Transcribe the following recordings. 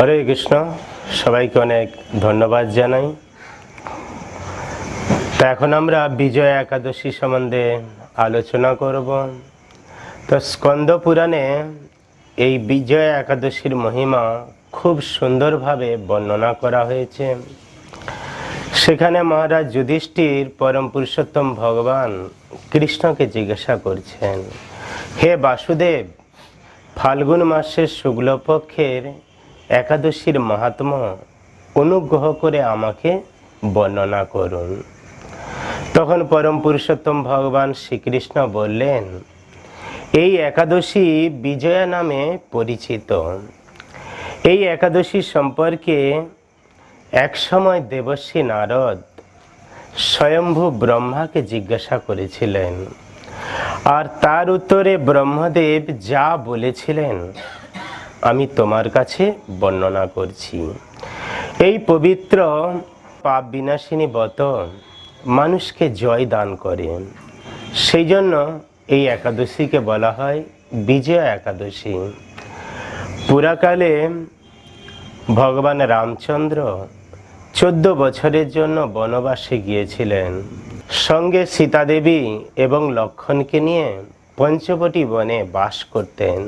হরে কৃষ্ণ, সবাইকে অনেক ধন্যবাদ জানাই। তো এখন আমরা বিজয় একাদশী সম্বন্ধে আলোচনা করব। তো স্কন্দ পুরাণে এই বিজয় একাদশীর মহিমা খুব সুন্দরভাবে বর্ণনা করা হয়েছে। সেখানে মহারাজ যুধিষ্ঠির পরম পুরুষোত্তম ভগবান কৃষ্ণকে জিজ্ঞাসা করছেন, হে বাসুদেব, ফাল্গুন মাসের শুক্লপক্ষের একাদশীর মাহাত্ম অনুগ্রহ করে আমাকে বর্ণনা করুন। তখন পরম পুরুষোত্তম ভগবান শ্রীকৃষ্ণ বললেন, এই একাদশী বিজয়া নামে পরিচিত। এই একাদশী সম্পর্কে একসময় দেবশ্রী নারদ স্বয়ম্ভু ব্রহ্মাকে জিজ্ঞাসা করেছিলেন, আর তার উত্তরে ব্রহ্মদেব যা বলেছিলেন আমি তোমার কাছে বর্ণনা করছি। এই পবিত্র পাপ বিনাশিনী ব্রত মানুষকে জয় দান করে। সেই জন্য এই একাদশীকে বলা হয় বিজয় একাদশী। পুরাকালে ভগবান রামচন্দ্র চোদ্দ বছরের জন্য বনবাসে গিয়েছিলেন। সঙ্গে সীতাদেবী এবং লক্ষণকে নিয়ে পঞ্চবটি বনে বাস করতেন।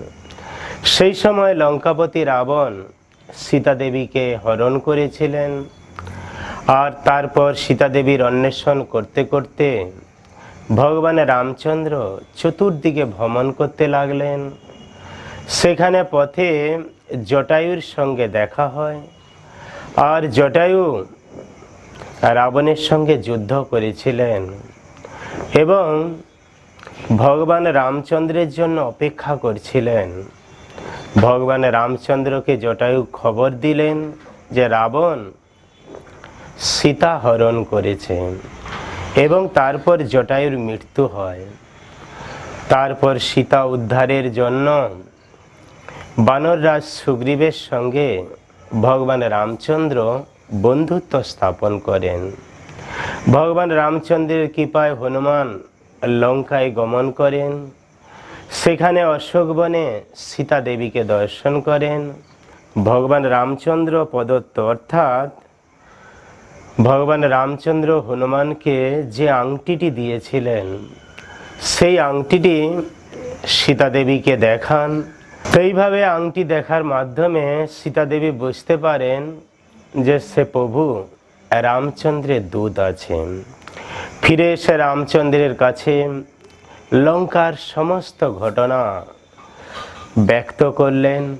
সেই সময় লঙ্কাপতি রাবণ সীতাদেবীকে হরণ করেছিলেন। আর তারপর সীতাদেবীর অন্বেষণ করতে করতে ভগবান রামচন্দ্র চতুর্দিকে ভ্রমণ করতে লাগলেন। সেখানে পথে জটায়ুর সঙ্গে দেখা হয়। আর জটায়ু রাবণের সঙ্গে যুদ্ধ করেছিলেন এবং ভগবান রামচন্দ্রের জন্য অপেক্ষা করছিলেন। ভগবান রামচন্দ্রকে জটায়ু খবর দিলেন যে রাবণ সীতা হরণ করেছে এবং তারপর জটায়ুর মৃত্যু হয়। তারপর সীতা উদ্ধারের জন্য বানররাজ সুগ্রীবের সঙ্গে ভগবান রামচন্দ্র বন্ধুত্ব স্থাপন করেন। ভগবান রামচন্দ্রের কৃপায় হনুমান লঙ্কায় গমন করেন। সেখানে অশোক বনে সীতা দেবীকে দর্শন করেন। ভগবান রামচন্দ্র প্রদত্ত, অর্থাৎ ভগবান রামচন্দ্র হনুমানকে যে আংটিটি দিয়েছিলেন, সেই আংটিটি সীতা দেবীকে দেখান। তো এইভাবে আংটি দেখার মাধ্যমে সীতা দেবী বুঝতে পারেন যে সে প্রভু, রামচন্দ্রের দূত আছে ফিরে এসে রামচন্দ্রের কাছে লঙ্কার সমস্ত ঘটনা ব্যক্ত করলেন।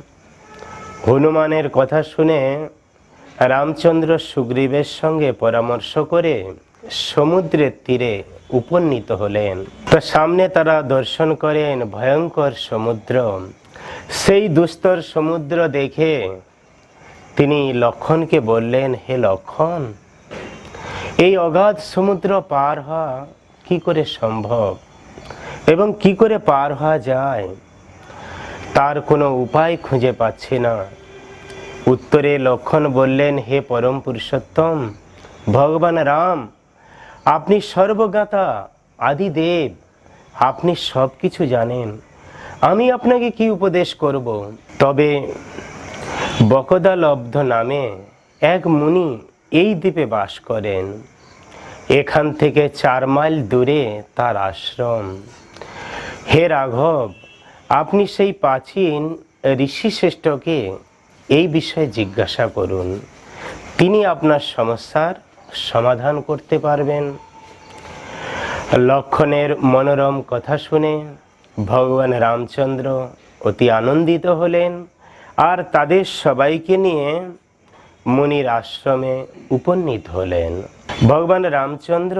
হনুমানের কথা শুনে রামচন্দ্র সুগ্রীবের সঙ্গে পরামর্শ করে সমুদ্রের তীরে উপনীত হলেন। তো সামনে তারা দর্শন করেন ভয়ঙ্কর সমুদ্র। সেই দুস্তর সমুদ্র দেখে তিনি লক্ষণকে বললেন, হে লক্ষণ, এই অগাধ সমুদ্র পার হওয়া কি করে সম্ভব? এবং কি করে পার হওয়া যায়? তার কোনো উপায় খুঁজে পাচ্ছি না। উত্তরে লক্ষণ বললেন, হে পরম পুরুষোত্তম, ভগবান রাম, আপনি সর্বজ্ঞাতা, আদিদেব, আপনি সব কিছু জানেন। আমি আপনাকে কি উপদেশ করব? তবে বকদালব্ধ নামে এক মুনি এই দ্বীপে বাস করেন। এখান থেকে চার মাইল দূরে তার আশ্রম। হে রাঘব, আপনি সেই প্রাচীন ঋষি শ্রেষ্ঠকে এই বিষয়ে জিজ্ঞাসা করুন। তিনি আপনার সমস্যার সমাধান করতে পারবেন। লক্ষণের মনোরম কথা শুনে ভগবান রামচন্দ্র অতি আনন্দিত হলেন আর তাদের সবাইকে নিয়ে মুনির আশ্রমে উপনীত হলেন। ভগবান রামচন্দ্র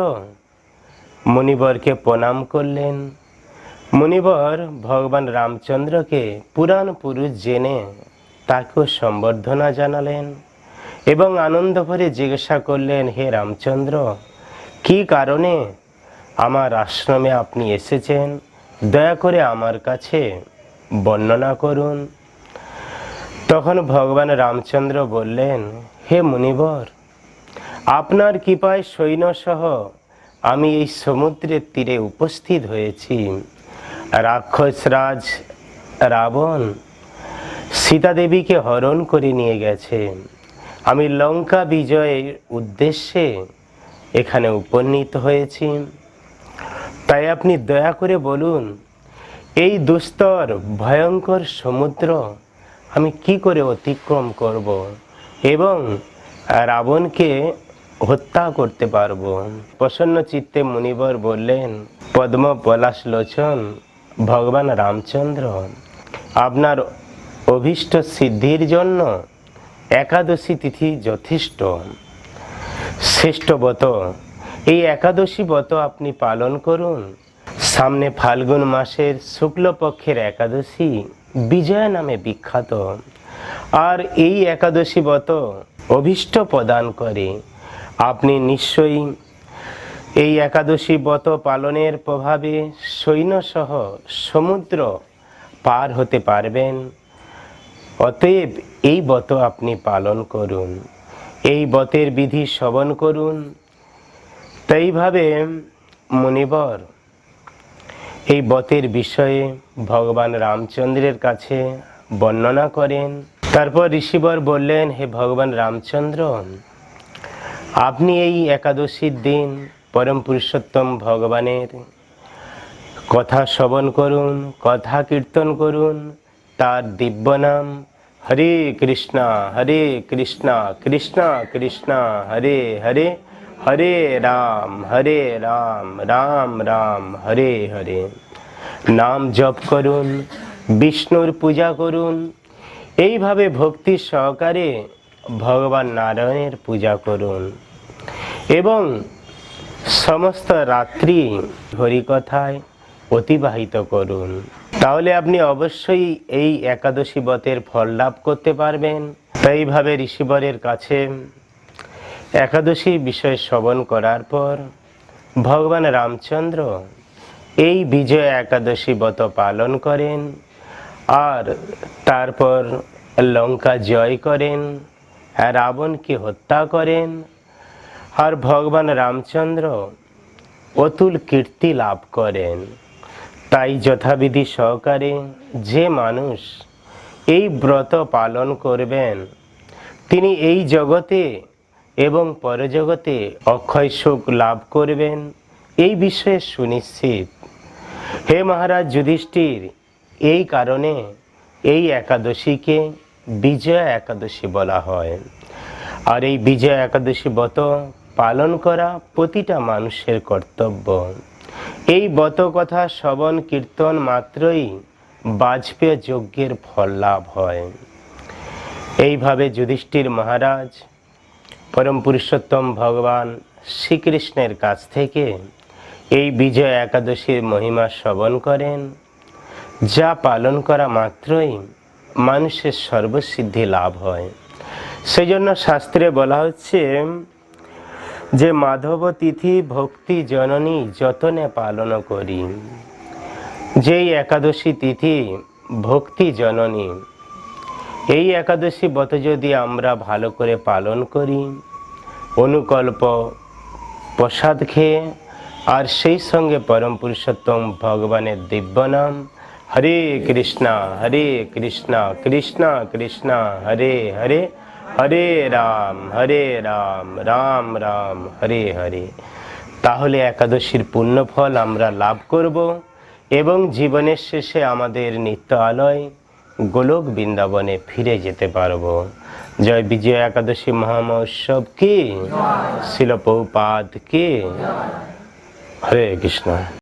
মুনিবরকে প্রণাম করলেন। মুনিবর ভগবান রামচন্দ্রকে পুরাণ পুরুষ জেনে তাকেও সম্বর্ধনা জানালেন এবং আনন্দ ভরে জিজ্ঞাসা করলেন, হে রামচন্দ্র, কি কারণে আমার আশ্রমে আপনি এসেছেন? দয়া করে আমার কাছে বর্ণনা করুন। তখন ভগবান রামচন্দ্র বললেন, হে মুনিবর, আপনার কৃপায় সৈন্যসহ আমি এই সমুদ্রের তীরে উপস্থিত হয়েছি। রাক্ষসরাজ রাবণ সীতা দেবীকে হরণ করে নিয়ে গেছে। আমি লঙ্কা বিজয়ের উদ্দেশ্যে এখানে উপনীত হয়েছি। তাই আপনি দয়া করে বলুন, এই দুস্তর ভয়ঙ্কর সমুদ্র আমি কি করে অতিক্রম করব এবং রাবণকে হত্যা করতে পারব? প্রসন্ন চিত্তে মুনিবর বললেন পদ্ম পলাশ লোচন ভগবান রামচন্দ্র, আপনার অভীষ্ট সিদ্ধির জন্য একাদশী তিথি যথেষ্ট। শ্রেষ্ঠ ব্রত এই একাদশী ব্রত আপনি পালন করুন। সামনে ফাল্গুন মাসের শুক্লপক্ষের একাদশী বিজয়া নামে বিখ্যাত। আর এই একাদশী ব্রত অভীষ্ট প্রদান করে। আপনি নিশ্চয়ই এই একাদশী ব্রত পালনের প্রভাবে সৈন্যসহ সমুদ্র পার হতে পারবেন। অতএব এই ব্রত আপনি পালন করুন। এই ব্রতের বিধি শ্রবণ করুন। তাইভাবে মুনিবর, এই ব্রতের বিষয়ে ভগবান রামচন্দ্রের কাছে বর্ণনা করেন। তারপর ঋষিবর বললেন, হে ভগবান রামচন্দ্র, আপনি এই একাদশীর দিন পরম পুরুষোত্তম ভগবানের। কথা শ্রবণ করুন, কথা কীর্তন করুন, তার দিব্য নাম হরে কৃষ্ণা হরে কৃষ্ণা কৃষ্ণা কৃষ্ণা, হরে হরে হরে রাম হরে রাম রাম রাম, হরে হরে। নাম জপ করুন, বিষ্ণুর পূজা করুন, এইভাবে ভক্তি সহকারে ভগবান নারায়ণের পূজা করুন। এবং সমস্ত রাত্রি হরিকথায় অতিবাহিত করুন। তাহলে আপনি অবশ্যই এই একাদশী ব্রতের ফল লাভ করতে পারবেন। তাইভাবে ঋষিবরের কাছে একাদশী বিষয় শ্রবণ করার পর ভগবান রামচন্দ্র এই বিজয় একাদশী ব্রত পালন করেন আর তারপর লঙ্কা জয় করেন, রাবণকে হত্যা করেন আর ভগবান রামচন্দ্র অতুল কীর্তি লাভ করেন। তাই যথাবিধি সহকারে যে মানুষ এই ব্রত পালন করবেন, তিনি এই জগতে এবং পরজগতে অক্ষয় সুখ লাভ করবেন, এই বিষয়ে সুনিশ্চিত। হে মহারাজ যুধিষ্ঠির, এই কারণে এই একাদশীকে বিজয়া একাদশী বলা হয়। আর এই বিজয়া একাদশী ব্রত পালন করা প্রতিটা মানুষের কর্তব্য। এই কথা শ্রবণ, কীর্তন মাত্রই বাজপেয় যজ্ঞের ফল লাভ হয়। এইভাবে যুধিষ্ঠির মহারাজ, পরম পুরুষোত্তম ভগবান শ্রীকৃষ্ণের কাছ থেকে এই বিজয় একাদশীর মহিমা শ্রবণ করেন। যা পালন করা মাত্রই মানুষের সর্বসিদ্ধি লাভ হয়। সেই জন্য শাস্ত্রে বলা হচ্ছে যে মাধব তিথি ভক্তি জননী যতনে পালন করি। যেই একাদশী তিথি ভক্তি জননী, এই একাদশী ব্রত যদি আমরা ভালো করে পালন করি, অনুকল্প, প্রসাদ খেয়ে, আর সেই সঙ্গে পরম পুরুষোত্তম ভগবানের দিব্য নাম, হরে কৃষ্ণা হরে কৃষ্ণা কৃষ্ণা কৃষ্ণা, হরে হরে হরে রাম হরে রাম রাম রাম, হরে হরে। তাহলে একাদশীর পুণ্যফল আমরা লাভ করব এবং জীবনের শেষে আমাদের নিত্য আলয় গোলক বৃন্দাবনে ফিরে যেতে পারব। জয় বিজয় একাদশী মহামহোৎসব কি? শিলপৌপাদ কি? হরে কৃষ্ণ।